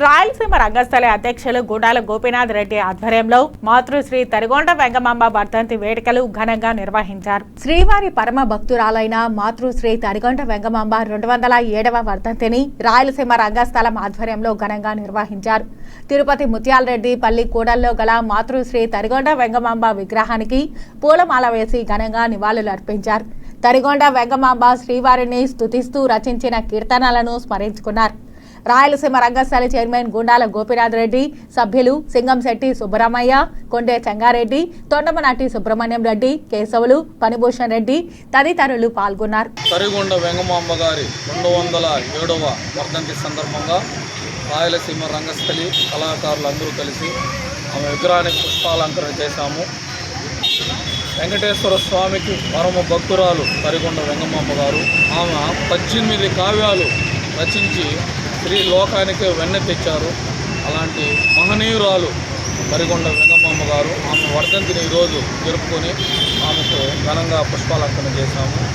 రాయలసీమ రంగస్థల అధ్యక్షులు గుడాల గోపీనాథ్ రెడ్డి ఆధ్వర్యంలో మాతృశ్రీ తరిగొండ వెంగమాంబ వర్ధంతి వేడుకలు ఘనంగా నిర్వహించారు. శ్రీవారి పరమ భక్తురాలైన మాతృశ్రీ తరిగొండ వెంగమాంబ రెండు వందల ఏడవ వర్ధంతిని రాయలసీమ రంగస్థలం ఆధ్వర్యంలో ఘనంగా నిర్వహించారు. తిరుపతి ముత్యాలరెడ్డి పల్లి కూడల్లో గల మాతృశ్రీ తరిగొండ వెంగమాంబ విగ్రహానికి పూలమాల వేసి ఘనంగా నివాళులు అర్పించారు తరిగొండ వెంగమాంబ శ్రీవారిని స్తుతిస్తూ రచించిన కీర్తనలను స్మరించుకున్నారు. రాయలసీమ రంగస్థలి చైర్మన్ గుండాల గోపినాథ్ రెడ్డి సభ్యులు సింగంశెట్టి సుబ్బరామయ్య కొండే చెంగారెడ్డి తొండమనాటి సుబ్రహ్మణ్యం రెడ్డి కేశవులు పనిభూషణ్ రెడ్డి తదితరులు పాల్గొన్నారు. తరిగొండ వెంగమాంబ గారి రెండు వందల ఏడవ వర్ధంతి సందర్భంగా రాయలసీమ రంగస్థలి కళాకారులు అందరూ కలిసి ఆమె విగ్రహానికి పుష్పాలంకరణ చేశాము. వెంకటేశ్వర స్వామికి పరమ భక్తురాలు తరిగొండ వెంగమాంబ గారు ఆమె పద్దెనిమిది కావ్యాలు రచించి స్త్రీ లోకానికి వెన్న తెచ్చారు. అలాంటి మహనీయురాలు మరికొండ వెంగమ్మమ్మ గారు. ఆమె వర్ధంతిని ఈరోజు జరుపుకొని ఆమెకు ఘనంగా పుష్పాలంకరణ చేశాము.